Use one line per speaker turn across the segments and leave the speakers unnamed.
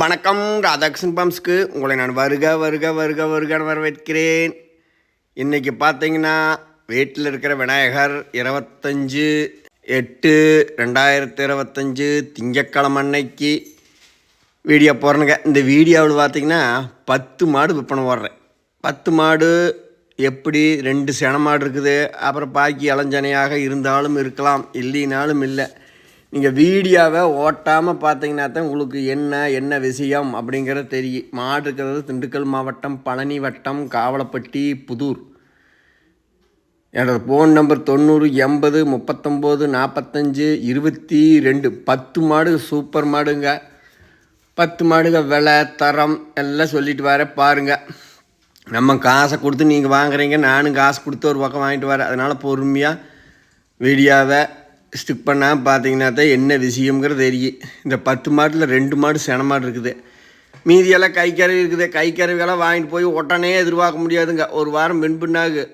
வணக்கம் ராதாகிருஷ்ணன் பம்ஸ்க்கு. உங்களை நான் வருக வருக வருக வருகன்னு வரவேற்கிறேன். இன்றைக்கி பார்த்தீங்கன்னா வீட்டில் இருக்கிற விநாயகர் இருபத்தஞ்சு எட்டு ரெண்டாயிரத்தி இருபத்தஞ்சு திங்கக்கிழமை அன்னைக்கு வீடியோ போடுறேங்க இந்த வீடியோவில் பார்த்தீங்கன்னா பத்து மாடு விற்பனை போடுறேன் பத்து மாடு எப்படி ரெண்டு சென மாடு இருக்குது அப்புறம் பாக்கி இளஞ்சனையாக இருந்தாலும் இருக்கலாம் இல்லைனாலும் இல்லை. நீங்கள் வீடியோவை ஓட்டாமல் பார்த்தீங்கன்னா தான் உங்களுக்கு என்ன என்ன விஷயம் அப்படிங்கிறது தெரியும். மாடு இருக்கிறது திண்டுக்கல் மாவட்டம் பழனி வட்டம் காவலப்பட்டி புதூர். எனது ஃபோன் நம்பர் தொண்ணூறு எண்பது முப்பத்தொம்போது நாற்பத்தஞ்சு இருபத்தி ரெண்டு. பத்து மாடு சூப்பர் மாடுங்க. பத்து மாடுங்க விலை தரம் எல்லாம் சொல்லிட்டு வர பாருங்கள் நம்ம காசை கொடுத்து நீங்கள் வாங்குறீங்க நானும் காசு கொடுத்து ஒரு பக்கம் வாங்கிட்டு வரேன். அதனால் பொறுமையாக வீடியோவை ஸ்டிக் பண்ணால் பார்த்தீங்கன்னா தான் என்ன விஷயங்கிறது தெரியும் இந்த பத்து மாட்டில் ரெண்டு மாடு சென மாடு இருக்குது. மீதியெல்லாம் கை இருக்குது. கை வாங்கிட்டு போய் உடனே எதிர்பார்க்க முடியாதுங்க. ஒரு வாரம் பின்பின்னாகு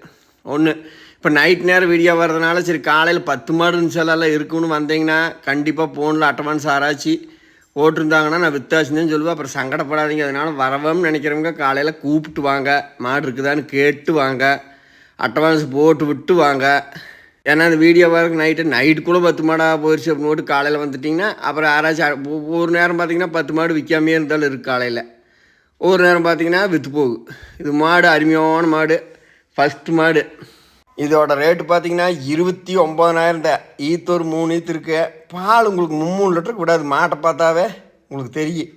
ஒன்று இப்போ நைட் நேரம் வீடியோ வர்றதுனால சரி காலையில் பத்து மாடு சொல்லலாம் இருக்குன்னு வந்தீங்கன்னா கண்டிப்பாக ஃபோனில் அட்டவான்ஸ் ஆராய்ச்சி போட்டிருந்தாங்கன்னா நான் வித்தாச்சுன்னு சொல்லுவேன். அப்புறம் சங்கடப்படாதீங்க. அதனால் வரவம்னு நினைக்கிறவங்க காலையில் கூப்பிட்டு வாங்க. மாடு இருக்குதான்னு கேட்டு வாங்க. அட்டவான்ஸ் போட்டு விட்டு வாங்க. ஏன்னா அந்த வீடியோ வரைக்கும் நைட்டு நைட்டுக்குள்ளே பத்து மாடாக போயிடுச்சு அப்படின்னு போட்டு காலையில் வந்துட்டிங்கன்னா அப்புறம் யாராச்சும் ஒவ்வொரு நேரம் பார்த்தீங்கன்னா பத்து மாடு விற்காமே இருந்தாலும் இருக்குது காலையில். ஒரு நேரம் பார்த்தீங்கன்னா விற்று போகும் இது மாடு அருமையான மாடு. ஃபஸ்ட்டு மாடு. இதோட ரேட்டு பார்த்தீங்கன்னா இருபத்தி ஒம்பதனாயிரம் தான். ஈத்தொரு மூணு ஈத்து இருக்கு பால் உங்களுக்கு மும்மூணு லிட்டருக்கு விடாது மாட்டை பார்த்தாவே உங்களுக்கு தெரியும்.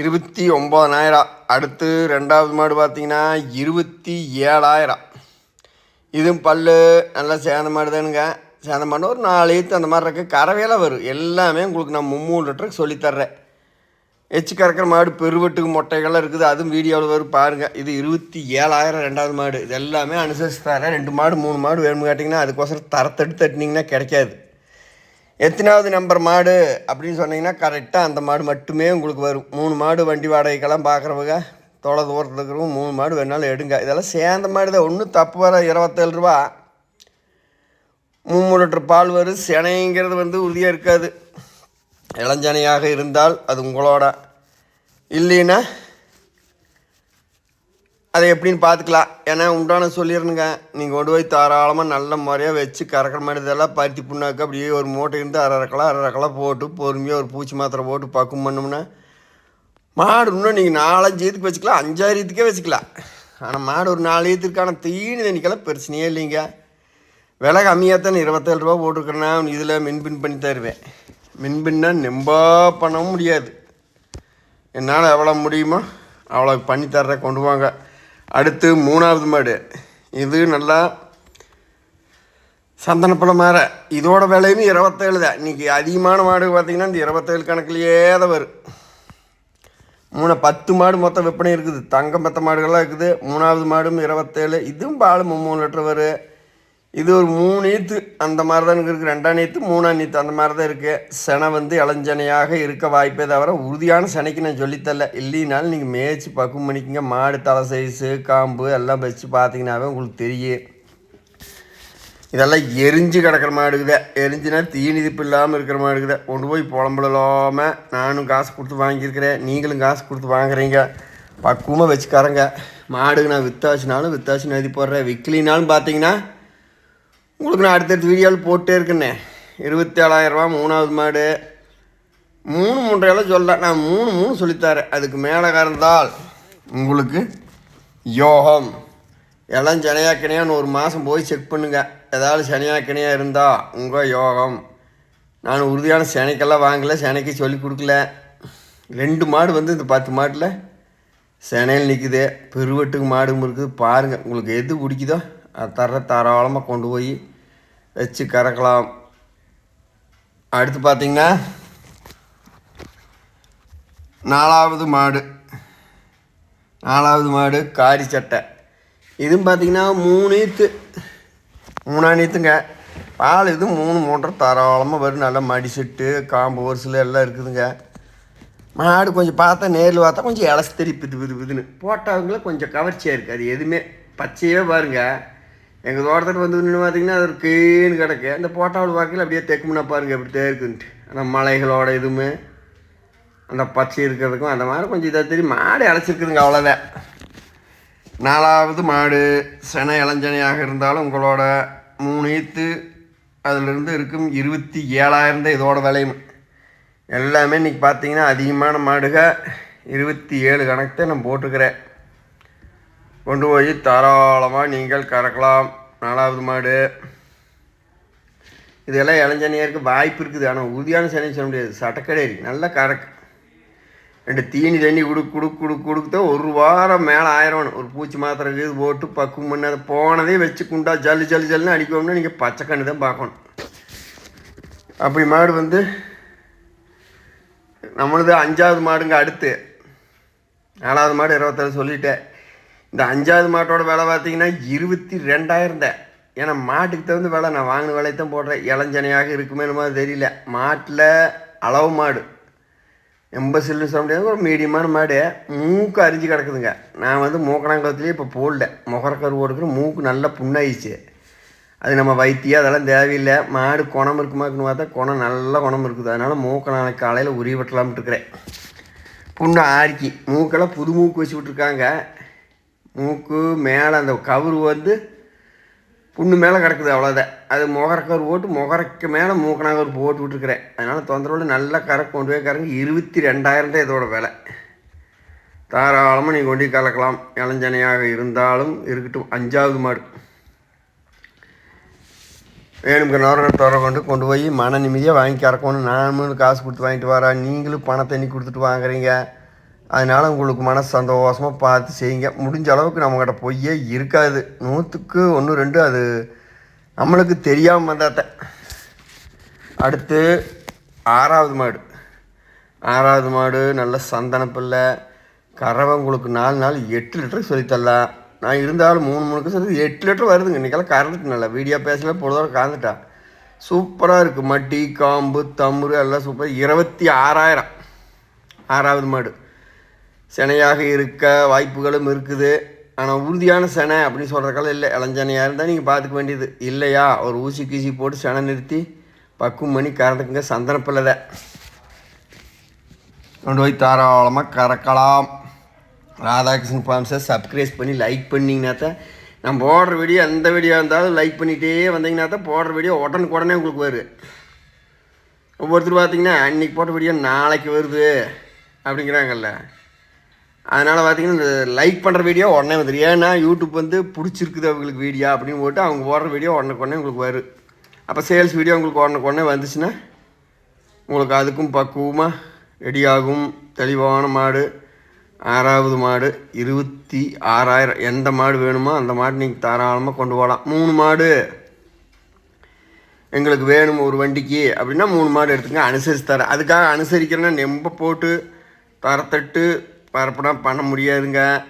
இருபத்தி ஒம்பதனாயிரம் அடுத்து ரெண்டாவது மாடு பார்த்தீங்கன்னா இருபத்தி ஏழாயிரம். இதுவும் பல் நல்லா சேதம் மாடு தானுங்க பண்ண மாடு ஒரு நாலு ஈத்து அந்த மாதிரி இருக்குது கறவையெல்லாம் வரும். எல்லாமே உங்களுக்கு நான் மும்மூணு லிட்டருக்கு சொல்லித்தர்றேன். எச்சு கறக்கிற மாடு பெருவெட்டுக்கு மொட்டைகள்லாம் இருக்குது. அதுவும் வீடியோவில் வரும். பாருங்கள் இது இருபத்தி ஏழாயிரம் ரெண்டாவது மாடு. இது எல்லாமே அனுசரிச்சு தரேன் ரெண்டு மாடு மூணு மாடு வேணும்னு கேட்டிங்கன்னா அதுக்கோசரம் தரத்தெடுத்து தட்டினீங்கன்னா கிடைக்காது. எத்தனாவது நம்பர் மாடு அப்படின்னு சொன்னீங்கன்னா கரெக்டாக அந்த மாடு மட்டுமே உங்களுக்கு வரும். மூணு மாடு வண்டி வாடகைக்கெல்லாம் பார்க்குறவங்க தொலை தூரத்தில் இருக்கிறவங்க மூணு மாடு வேணாலும் எடுங்க. இதெல்லாம் சேர்ந்த மாடு தான் ஒன்றும் தப்பு வர இருபத்தேழு ரூபா. மூணு லிட்டர் பால் வரும். சினைங்கிறது வந்து உறுதியாக இருக்காது. இளஞ்சனையாக இருந்தால் அது உங்களோட. இல்லைன்னா அதை எப்படின்னு பார்த்துக்கலாம். ஏன்னா உண்டான சொல்லிடணுங்க. நீங்கள் கொண்டு போய் தாராளமாக நல்ல முறையாக வச்சு கறக்கிற மாதிரி இதெல்லாம் பருத்தி புண்ணாக்கு அப்படியே ஒரு மூட்டை இருந்து அரை அரைக்கலாம் அரை அரைக்கலாம் போட்டு பொறுமையாக ஒரு பூச்சி மாத்திரை போட்டு பக்குவம் பண்ணோம்னா மாடு இன்னும் நீங்கள் நாலஞ்சு ஈத்துக்கு வச்சுக்கலாம் அஞ்சாறு ஈத்துக்கே வச்சுக்கலாம். ஆனால் மாடு ஒரு நாலு ஈத்துக்கான தீனி தண்ணிக்கெல்லாம் பிரச்சனையே இல்லைங்க. விலை கம்மியாக தானே இருபத்தேழு ரூபா போட்டிருக்கேன்னா இதில் மின்பின் பண்ணி தருவேன். மின்பின்னா நெம்பா பண்ணவும் முடியாது. என்னால் எவ்வளோ முடியுமோ அவ்வளோ பண்ணி தர்றேன் கொண்டு வாங்க. அடுத்து மூணாவது மாடு. இது நல்லா சந்தனப்பழம் மாற. இதோட விலையும் இருபத்தேழு தான். இன்றைக்கி அதிகமான மாடு பார்த்திங்கன்னா இந்த இருபத்தேழு கணக்குலையே தான் வரும். மூணு பத்து மாடு மொத்தம் விற்பனை இருக்குது. தங்கம் மற்ற மாடுகள்லாம் இருக்குது. மூணாவது மாடும் இருபத்தேழு. இதுவும் பால் மூணு லிட்டர் வரும் இது ஒரு மூணு ஈத்து அந்த மாதிரி தான் இருக்குது ரெண்டாம் நீத்து மூணாம் நீத்து. அந்த மாதிரி தான் இருக்குது செனை வந்து இளஞ்சனையாக இருக்க வாய்ப்பே தவிர உறுதியான செனைக்கு நான் சொல்லித்தரல இல்லைனாலும் நீங்கள் மேய்ச்சி பக்குவம் பண்ணிக்கங்க. மாடு தலை சைஸு காம்பு எல்லாம் வச்சு பார்த்தீங்கன்னாவே உங்களுக்கு தெரியும். இதெல்லாம் எரிஞ்சு கிடக்கிற மாடுக்குதே எரிஞ்சுனா தீனிதிப்பு இல்லாமல் இருக்கிற மாடுக்குதே கொண்டு போய் புலம்பலாமல் நானும் காசு கொடுத்து வாங்கியிருக்கிறேன். நீங்களும் காசு கொடுத்து வாங்குறீங்க. பக்குவமாக வச்சுக்காரங்க. மாடுக்கு நான் வித்தாச்சுனாலும் வித்தாச்சு நதி போடுறேன். விற்கலினாலும் பார்த்தீங்கன்னா உங்களுக்கு நான் அடுத்தடுத்த வீடியோவில் போட்டே இருக்கேனே. இருபத்தி ஏழாயிரரூபா மூணாவது மாடு. மூணு மூன்றையெல்லாம் சொல்ல நான் மூணு மூணு சொல்லித்தரேன். அதுக்கு மேலே கறந்தால் உங்களுக்கு யோகம். எல்லாம் சனியாக்கினையான்னு ஒரு மாதம் போய் செக் பண்ணுங்கள் ஏதாவது சனியாக்கினையாக இருந்தால் உங்கள் யோகம். நான் உறுதியான சேனைக்கெல்லாம் வாங்கலை சேனைக்கு சொல்லி கொடுக்கல. ரெண்டு மாடு வந்து இந்த பத்து மாட்டில் சினையில் நிற்குது பெருவெட்டுக்கு மாடும் இருக்குது பாருங்கள் உங்களுக்கு எது பிடிக்குதோ அதை தர தாராளமாக கொண்டு போய் வச்சு கறக்கலாம். அடுத்து பார்த்திங்கன்னா நாலாவது மாடு. நாலாவது மாடு காரி சட்டை. இதுவும் பார்த்திங்கன்னா மூணு ஈத்து மூணா நீத்துங்க பால் இது மூணு மூன்றரை தாராளமாக வரும். நல்லா மடிசெட்டு காம்பு ஒரிசில் எல்லாம் இருக்குதுங்க. மாடு கொஞ்சம் பார்த்தா நேரில் பார்த்தா கொஞ்சம் இலசு தெரி பிது பிது பிதுன்னு. போட்டவங்கள கொஞ்சம் கவர்ச்சியாக இருக்குது அது எதுவுமே பச்சையே பாருங்கள் எங்கள் தோட்டத்தில் வந்து நின்று பார்த்தீங்கன்னா அது ஒரு கீழ் கிடக்கு. அந்த போட்டாவில் பார்க்கல அப்படியே தெக்குமுன்னா பாருங்கள் அப்படியே இருக்குன்ட்டு. அந்த மலைகளோட இதுவுமே அந்த பச்சை இருக்கிறதுக்கும் அந்த மாதிரி கொஞ்சம் இதாக தெரியும். மாடு இழைச்சிருக்குதுங்க அவ்வளோதான். நாலாவது மாடு சென இளஞ்சனையாக இருந்தாலும் உங்களோட மூணு ஈத்து அதிலிருந்து இருக்கும் இருபத்தி ஏழாயிரம் தான் இதோட விலையும். எல்லாமே இன்றைக்கி பார்த்தீங்கன்னா அதிகமான மாடுக இருபத்தி ஏழு கணக்கு தான் நான் போட்டுக்கிறேன். கொண்டு போய் தாராளமாக நீங்கள் கறக்கலாம். நாலாவது மாடு. இதெல்லாம் இளஞ்சனியருக்கு வாய்ப்பு இருக்குது. ஆனால் உறுதியான சனி சொல்ல முடியாது. சட்டக்கடை நல்லா கறக்கு. ரெண்டு தீனி தண்ணி குடு குடு குடு கொடுத்தா ஒரு வாரம் மேலே ஆயிரம். ஒரு பூச்சி மாத்திரை இது போட்டு பக்குவம் பண்ணி அதை போனதே வச்சு குண்டா ஜல்லு ஜல்லு ஜல்லுன்னு அடிக்கணும்னா நீங்கள் பச்சை கண்ணு தான் பார்க்கணும். அப்படி மாடு வந்து நம்மளது அஞ்சாவது மாடுங்க அடுத்து. நாலாவது மாடு இருபத்தாறு சொல்லிட்டேன். இந்த அஞ்சாவது மாட்டோட விலை பார்த்தீங்கன்னா இருபத்தி ரெண்டாயிரம் தான். ஏன்னா மாட்டுக்கு தகுந்த விலை நான் வாங்கின விலையை தான் போடுறேன். இளஞ்சனையாக இருக்குமே தெரியல. மாட்டில் அளவு மாடு. எண்பது சில்லு சொல்ல முடியாது ஒரு மீடியமான மாடு. மூக்கு அரிஞ்சு கிடக்குதுங்க. நான் வந்து மூக்கணாங்குளத்துலேயே இப்போ போடல. முகரக்கரு ஓடுக்கிற மூக்கு நல்லா புண்ணாயிடுச்சு. அது நம்ம வைத்தியம் அதெல்லாம் தேவையில்லை. மாடு குணம் இருக்குமாக்குன்னு பார்த்தா குணம் நல்ல குணம் இருக்குது. அதனால் மூக்கை நாளைக்கு காலையில் உரி வெட்டலாம்னு இருக்கிறேன். புண்ணு ஆரிக்கி மூக்கெல்லாம் புது மூக்கு வச்சு விட்ருக்காங்க மூக்கு மேலே அந்த கவுரு வந்து புண்ணு மேலே கிடக்குது அவ்வளோதான் அது முகரக்கவர் போட்டு முகரக்கு மேலே மூக்கனாகவர் போட்டு விட்டுருக்குறேன். அதனால் தொந்தரவு நல்லா கறக்கு கொண்டு போய் கறங்க இருபத்தி ரெண்டாயிரம் தான் இதோட விலை. தாராளமாக நீங்கள் கொண்டு கலக்கலாம். இளஞ்சனையாக இருந்தாலும் இருக்கட்டும். அஞ்சாவது மாடு. வேணுங்க நேரம் தொடர கொண்டு கொண்டு போய் மன நிம்மதியாக வாங்கி கறக்கணும் நானும் காசு கொடுத்து வாங்கிட்டு வரேன். நீங்களும் பணம் கொடுத்துட்டு வாங்குறீங்க. அதனால் உங்களுக்கு மனசு சந்தோஷமாக பார்த்து செய்யுங்க. முடிஞ்ச அளவுக்கு நம்மக்கிட்ட பொய்யே இருக்காது. நூற்றுக்கு ஒன்று ரெண்டு அது நம்மளுக்கு தெரியாமல் வந்தாத்த. அடுத்து ஆறாவது மாடு. ஆறாவது மாடு நல்ல சந்தன பிள்ளை. கறவை உங்களுக்கு நாலு நாள் எட்டு லிட்டருக்கு சொல்லித்தரலாம் நான் இருந்தாலும் மூணு மூணுக்கு சொல்லி எட்டு லிட்டர் வருதுங்க. இன்றைக்கெல்லாம் கறந்துட்டு நல்லா வீடியோ பேசல பொழுதோட கறந்துட்டா. சூப்பராக இருக்குது மட்டி காம்பு தமுறு எல்லாம் சூப்பர். இருபத்தி ஆறாயிரம். ஆறாவது மாடு. சினையாக இருக்க வாய்ப்புகளும் இருக்குது. ஆனால் உறுதியான செனை அப்படின்னு சொல்கிறக்கால இல்லை. இளஞ்சனையாக இருந்தால் நீங்கள் பார்த்துக்க வேண்டியது இல்லையா? ஒரு ஊசி கீசி போட்டு செனை நிறுத்தி பக்குவம் பண்ணி கறந்துக்குங்க சந்தனப்பில்லை கொண்டு போய் தாராளமாக கறக்கலாம். ராதாகிருஷ்ணன் ஃபார்ம்ஸை சப்ஸ்கிரைப் பண்ணி லைக் பண்ணிங்கன்னா தான் நான் போடுற வீடியோ எந்த வீடியோ இருந்தாலும் லைக் பண்ணிகிட்டே வந்தீங்கன்னா தான் போடுற வீடியோ உடனுக்கு உடனே உங்களுக்கு வரும். ஒவ்வொருத்தர் பார்த்தீங்கன்னா அன்றைக்கி போட்ட வீடியோ நாளைக்கு வருது. அப்படிங்கிறாங்கல்ல. அதனால் பார்த்தீங்கன்னா இந்த லைக் பண்ணுற வீடியோ உடனே வந்துடும் ஏன்னா யூடியூப் வந்து பிடிச்சிருக்குது அவங்களுக்கு வீடியோ அப்படின்னு போட்டு அவங்க போடுற வீடியோ உடனுக்கு உடனே உங்களுக்கு வரும். அப்போ சேல்ஸ் வீடியோ உங்களுக்கு உடனுக்கு உடனே வந்துச்சுன்னா உங்களுக்கு அதுக்கும் பக்குவமாக ரெடியாகும் தெளிவான மாடு ஆறாவது மாடு இருபத்தி ஆறாயிரம். எந்த மாடு வேணுமோ அந்த மாடு நீங்கள் தாராளமாக கொண்டு போகலாம் மூணு மாடு. எங்களுக்கு வேணும் ஒரு வண்டிக்கு அப்படின்னா மூணு மாடு எடுத்துங்க அனுசரித்து தரேன். அதுக்காக அனுசரிக்கிறேன்னா நெம்ப போட்டு தரத்தட்டு பரப்படம் பண்ண முடியாதுங்க.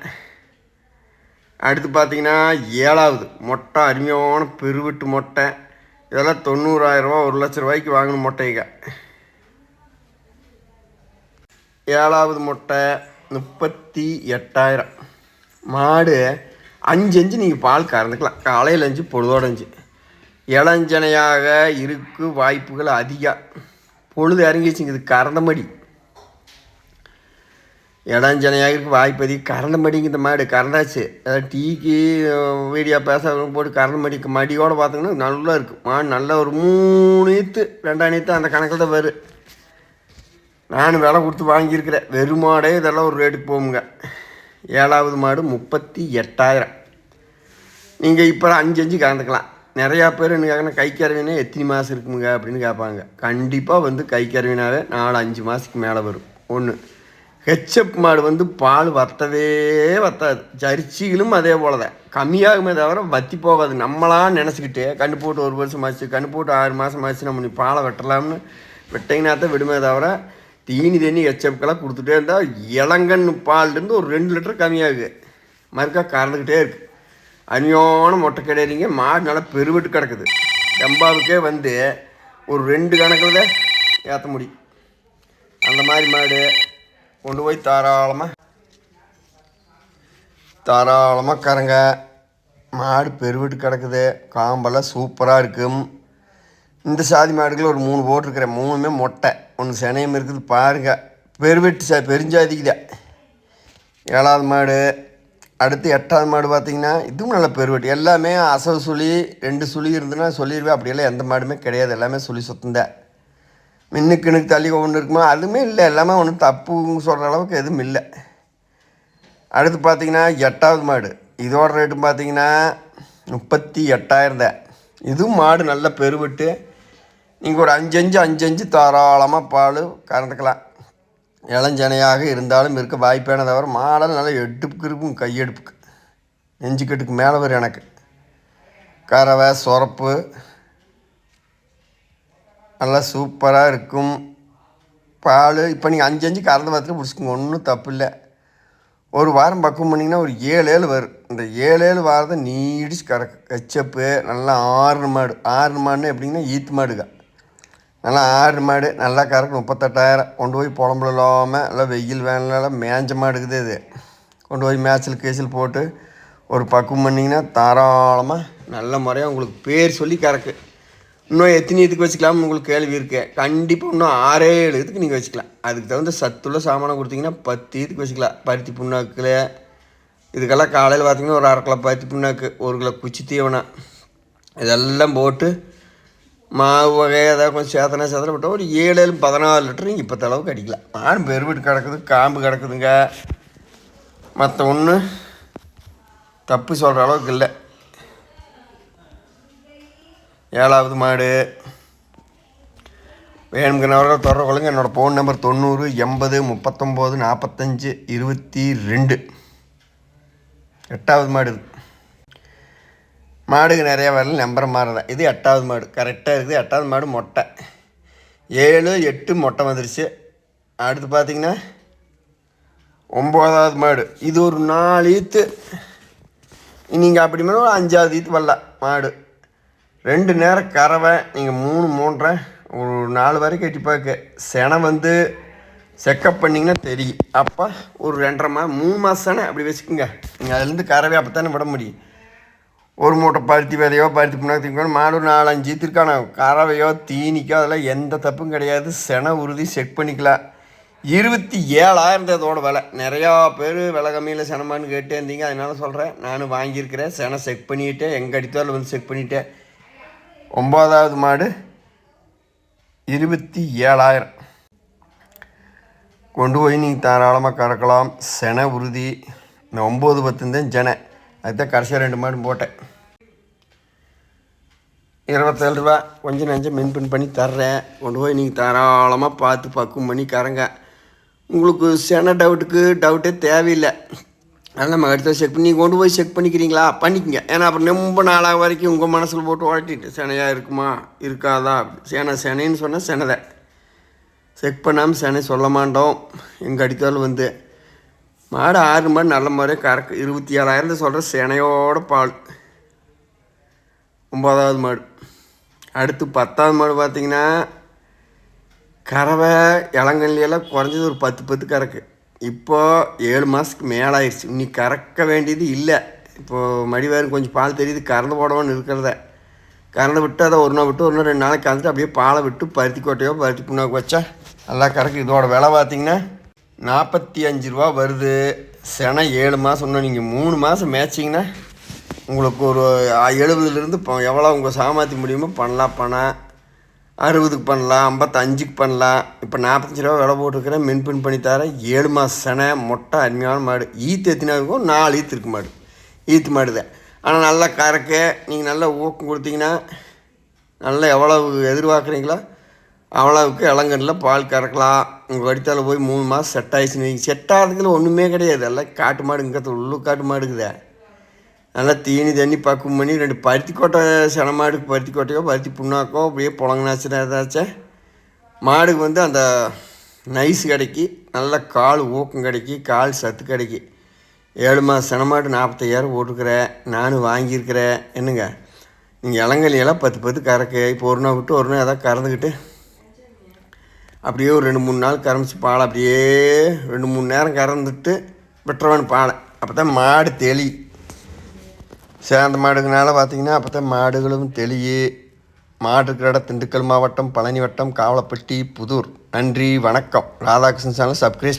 அடுத்து பார்த்தீங்கன்னா ஏழாவது. மொட்டை அருமையான பெருவிட்டு மொட்டை. இதெல்லாம் தொண்ணூறாயிரரூவா ஒரு லட்ச ரூபாய்க்கு வாங்கின மொட்டைங்க. ஏழாவது மொட்டை முப்பத்தி எட்டாயிரம். மாடு அஞ்சு அஞ்சு நீங்கள் பால் கறந்துக்கலாம். காலையில் அஞ்சு பொழுதோட அஞ்சு இளஞ்சனையாக இருக்கு வாய்ப்புகள் அதிகம். பொழுது இறங்கிச்சுங்க இது கறந்த மடி இருக்கு வாய்ப்பதி கரண்ட் கறந்தமடிங்க இந்த மாடு கரண்டாச்சு அதாவது டீக்கு வீடியோ பேச போட்டு கறந்தமடிக்கு மடியோடு பார்த்தோங்கன்னா நல்லா இருக்கும் மாடு நல்ல ஒரு மூணு நீத்து ரெண்டாம் நீத்து அந்த கணக்கில் தான் வரும் நான் விலை கொடுத்து வாங்கியிருக்கிறேன். வெறும் மாடே இதெல்லாம் ஒரு ரேட்டுக்கு போகுங்க. ஏழாவது மாடு முப்பத்தி எட்டாயிரம். நீங்கள் இப்போ அஞ்சு அஞ்சு கலந்துக்கலாம் நிறையா பேர் என்ன கேட்கணும் கை கரவினா எத்தனை மாதம் இருக்குமுங்க அப்படின்னு கேட்பாங்க. கண்டிப்பாக வந்து கை கரவினாவே நாலு அஞ்சு மாதத்துக்கு மேலே வரும். ஒன்று ஹெச்எப் மாடு வந்து பால் வத்தவே வத்தாது. ஜரிச்சிகளும் அதே போல தான் கம்மியாகுமே தவிர வத்தி போகாது. நம்மளாக நினச்சிக்கிட்டு கண்ணு போட்டு ஒரு வருஷம் ஆச்சு கண்ணு போட்டு ஆறு மாதம் ஆச்சு நம்ம நீ பாலை வெட்டலாம்னு வெட்டிங்கன்னா தான் விடுமே தவிர தீனி தண்ணி ஹெச்எப்கெல்லாம் கொடுத்துட்டே இருந்தால் இளங்கன் பால்லேருந்து ஒரு ரெண்டு லிட்டர் கம்மியாகுது. மறுக்கா கறந்துக்கிட்டே இருக்குது அநியோன மொட்டை கிடையாதுங்க மாடு நல்லா பெருவிட்டு கிடக்குது. டெம்பாவுக்கே வந்து ஒரு ரெண்டு கணக்கில் தான் ஏற்ற முடியும். அந்த மாதிரி மாடு கொண்டு போய் தாராளமாக தாராளமாக கறங்க மாடு பெருவிட்டு கிடக்குது. காம்பெல்லாம் சூப்பராக இருக்கும் இந்த சாதி மாடுகள் ஒரு மூணு போட்டிருக்கிறேன் மூணுமே மொட்டை. ஒன்று சினையும் இருக்குது பாருங்கள் பெருவெட்டு சா பெருஞ்சாதிக்கு தான் ஏழாவது மாடு. அடுத்து எட்டாவது மாடு பார்த்திங்கன்னா இதுவும் நல்ல பெருவெட்டு. எல்லாமே அசவு சுழி ரெண்டு சுழி இருந்துன்னா சொல்லிடுவேன் அப்படியெல்லாம் எந்த மாடுமே கிடையாது. எல்லாமே சுழி சுத்தந்தான். மின்னுக்கு தள்ளி ஒன்று இருக்குமா? அதுவுமே இல்லை. எல்லாமே ஒன்றும் தப்புன்னு சொல்கிற அளவுக்கு எதுவும் இல்லை. அடுத்து பார்த்திங்கன்னா எட்டாவது மாடு. இதோட ரேட்டு பார்த்தீங்கன்னா முப்பத்தி எட்டாயிரம் தான். இதுவும் மாடு நல்லா பெருவிட்டு நீங்கள் ஒரு அஞ்சஞ்சு அஞ்சஞ்சு தாராளமாக பால் கறந்துக்கலாம். இளஞ்சனையாக இருந்தாலும் இருக்க வாய்ப்பான தவிர மாடல் நல்லா எடுப்புக்கு இருக்கும் கையெடுப்புக்கு. நெஞ்சுக்கட்டுக்கு மேலே வரும் எனக்கு. கறவை சொரப்பு நல்லா சூப்பராக இருக்கும். பால் இப்போ நீங்கள் அஞ்சு அஞ்சு கறந்து பாத்திரம் பிடிச்சிக்கோங்க. ஒன்றும் தப்பு இல்லை ஒரு வாரம் பக்குவம் பண்ணிங்கன்னா ஒரு ஏழு ஏழு வரும் இந்த ஏழு ஏழு வாரத்தை நீடிச்சு கறக்கு கச்சப்பு நல்லா ஆறு மாடு. ஆறு மாடுன்னு எப்படிங்கன்னா ஈத்து மாடுங்க. நல்லா ஆறு மாடு நல்லா கறக்கு முப்பத்தெட்டாயிரம். கொண்டு போய் புலம்புல இல்லாமல் நல்லா வெயில் வேனலாம் மேஞ்ச மாடுக்குது இது. கொண்டு போய் மேய்ச்சல் கேசல் போட்டு ஒரு பக்குவம் பண்ணிங்கன்னா தாராளமாக நல்ல முறையாக உங்களுக்கு பேர் சொல்லி கறக்கு. இன்னும் எத்தனை இதுக்கு வச்சுக்கலாம்? உங்களுக்கு கேள்வி இருக்கு. கண்டிப்பாக இன்னும் ஆறே ஏழு இதுக்கு நீங்கள் வச்சுக்கலாம். அதுக்கு தகுந்த சத்துள்ள சாமானம் கொடுத்தீங்கன்னா பத்து இதுக்கு வச்சுக்கலாம். பருத்தி புண்ணாக்கில் இதுக்கெல்லாம் காலையில் பார்த்தீங்கன்னா ஒரு அரை கிலோ பருத்தி புண்ணாக்கு ஒரு கிலோ குச்சி தீவனம் இதெல்லாம் போட்டு மாவு வகை ஏதாவது கொஞ்சம் சேத்தனா சேத்தனை போட்டால் ஒரு ஏழு ஏழு பதினாலு லிட்டரு இப்போ அளவுக்கு அடிக்கலாம். மாடு பெருவிட்டு கிடக்குது காம்பு கிடக்குதுங்க. மற்ற ஒன்று தப்பு சொல்கிற அளவுக்கு இல்லை. ஏழாவது மாடு. வேணுங்கிறவர்கள் தொடர்பு கொள்ளுங்க. என்னோடய ஃபோன் நம்பர் தொண்ணூறு எண்பது முப்பத்தொம்போது நாற்பத்தஞ்சு இருபத்தி ரெண்டு. எட்டாவது மாடு இது. மாடுக்கு நிறைய வரல நம்பர் மாறுதான் இது எட்டாவது மாடு. கரெக்டாக இருக்குது. எட்டாவது மாடு மொட்டை. ஏழு எட்டு மொட்டை வந்துருச்சு. அடுத்து பார்த்தீங்கன்னா ஒம்போதாவது மாடு. இது ஒரு நாலு ஈத்து. நீங்கள் அப்படி மேலே ஒரு அஞ்சாவது ஈத்து வரலாம். மாடு. ரெண்டு நேரம் கறவை நீங்கள் மூணு மூன்றரை ஒரு நாலு வரைக்கும் கட்டி பார்க்க செனை வந்து செக்கப் பண்ணிங்கன்னா தெரியும். அப்போ ஒரு ரெண்டரை மா மூணு மாதம் தானே அப்படி வச்சுக்கோங்க. நீங்கள் அதுலேருந்து கறவை அப்போ தானே விட முடியும். ஒரு மூட்டை பருத்தி விதையோ பருத்தி புண்ணாக்கு தீக்கணும் மாடு ஒரு நாலஞ்சு திருக்கான கறவையோ தீனிக்கோ அதெல்லாம் எந்த தப்பும் கிடையாது. செனை உறுதி செக் பண்ணிக்கலாம். இருபத்தி ஏழாயிரம் தான் இதோட விலை. நிறையா பேர் விலை கம்மியில் செனமான்னு கேட்டே இருந்தீங்க. அதனால சொல்கிறேன் நானும் வாங்கியிருக்கிறேன். செனை செக் பண்ணிக்கிட்டேன் எங்கே அடித்தாலும் வந்து செக் பண்ணிட்டேன். ஒம்பதாவது மாடு இருபத்தி ஏழாயிரம். கொண்டு போய் நீங்கள் தாராளமாக கறக்கலாம். செனை உறுதி. இந்த ஒம்பது பத்துந்தேன் ஜனை அதுதான் கடைசியாக ரெண்டு மாடு போட்டேன். இருபத்தேழு ரூபா. கொஞ்சம் நஞ்சம் மென்பின் பண்ணி தர்றேன். கொண்டு போய் நீங்கள் தாராளமாக பார்த்து பக்குவம் பண்ணி கறங்க. உங்களுக்கு சென டவுட்டுக்கு டவுட்டே தேவையில்லை. அதனால் நம்ம அடுத்த செக் பண்ணி கொண்டு போய் செக் பண்ணிக்கிறீங்களா? பண்ணிக்கங்க. ஏன்னா அப்புறம் ரொம்ப நாளாக வரைக்கும் உங்கள் மனசில் போட்டு உழட்டிட்டு செனையாக இருக்குமா? இருக்காதா? சேனை செனைன்னு சொன்னால் செனதை செக் பண்ணாமல் செனை சொல்ல மாட்டோம். எங்கே அடித்தாலும் வந்து மாடு ஆறு மாடு நல்ல முறையாக கறக்கு. இருபத்தி ஏழாயிரத்து சொல்கிற செனையோட பால். ஒம்பதாவது மாடு. அடுத்து பத்தாவது மாடு பார்த்தீங்கன்னா கறவை இளங்கல்லையெல்லாம் குறைஞ்சது ஒரு பத்து பத்து கறக்கு. இப்போது ஏழு மாதத்துக்கு மேலே ஆயிடுச்சு இன்னி கறக்க வேண்டியது இல்லை. இப்போது மடிவாரம் கொஞ்சம் பால் தெரியுது கறந்து போடணும்னு இருக்கிறத. கறந்து விட்டு அதை ஒரு நாள் விட்டு ஒரு நாள் ரெண்டு நாளைக்கு கறந்துட்டு அப்படியே பாலை விட்டு பருத்தி கொட்டையோ பருத்தி புண்ணாக்கு வச்சா நல்லா கறக்கு. இதோட விலை பார்த்தீங்கன்னா நாற்பத்தி அஞ்சு ரூபா வருது. செனை ஏழு மாதம் இன்னும் நீங்கள் மூணு மாதம் மேய்ச்சிங்கன்னா உங்களுக்கு ஒரு எழுபதுலேருந்து இப்போ எவ்வளோ உங்கள் சாமாத்தி முடியுமோ பண்ணலாம். பணம் அறுபதுக்கு பண்ணலாம் ஐம்பத்தஞ்சுக்கு பண்ணலாம். இப்போ நாற்பத்தஞ்சு ரூபா விலை போட்டிருக்கிறேன் மென்பின் பண்ணி தரேன். ஏழு மாதம் செனை மொட்டை அருமையான மாடு. ஈத்து எத்தினா இருக்கும் நாலு ஈத்து இருக்கு மாடு. ஈத்து மாடு தான். ஆனால் நல்லா கறக்க நீங்கள் நல்லா ஊக்கம் கொடுத்தீங்கன்னா நல்லா எவ்வளவு எதிர்பார்க்குறீங்களோ அவ்வளவுக்கு இளங்கன்றில் பால் கறக்கலாம். உங்கள் வடித்தால் போய் மூணு மாதம் செட் ஆகிடுச்சுன்னு செட் ஆகிறதுக்குல ஒன்றுமே கிடையாது. எல்லாம் காட்டு மாடு இங்கே உள்ளூர் காட்டு மாடுக்குதே நல்லா தீனி தண்ணி பக்குவம் பண்ணி ரெண்டு பருத்தி கொட்டை சென மாடுக்கு பருத்தி கொட்டையோ பருத்தி புண்ணாக்கோ அப்படியே புழங்கினாச்சுன்னா ஏதாச்சும் மாடுக்கு வந்து அந்த நைஸ் கிடைக்கி நல்ல கால் ஊக்கம் கிடைக்கி கால் சத்து கிடைக்கி. ஏழு மாதம் சென மாடு நாற்பத்தையாயிரம் போட்டுருக்குறேன் நானும் வாங்கியிருக்கிறேன். என்னங்க? நீங்கள் இளங்கலியெல்லாம் பத்து பத்து கறக்கு. இப்போ ஒரு நாள் விட்டு ஒரு நாள் எதாவது கறந்துக்கிட்டு அப்படியே ஒரு ரெண்டு மூணு நாள் கறந்துச்சு பாலை. அப்படியே ரெண்டு மூணு நேரம் கறந்துட்டு விட்டுறவன் பாலை. அப்போ தான் மாடு தெளி. சேர்ந்த மாடுங்கனால பார்த்தீங்கன்னா அப்போ தான் மாடுகளும் தெளியு. மாடு இருக்கிற இடம் திண்டுக்கல் மாவட்டம் பழனி வட்டம் காவலப்பட்டி புதூர். நன்றி வணக்கம். Radhakrishnan channel subscribe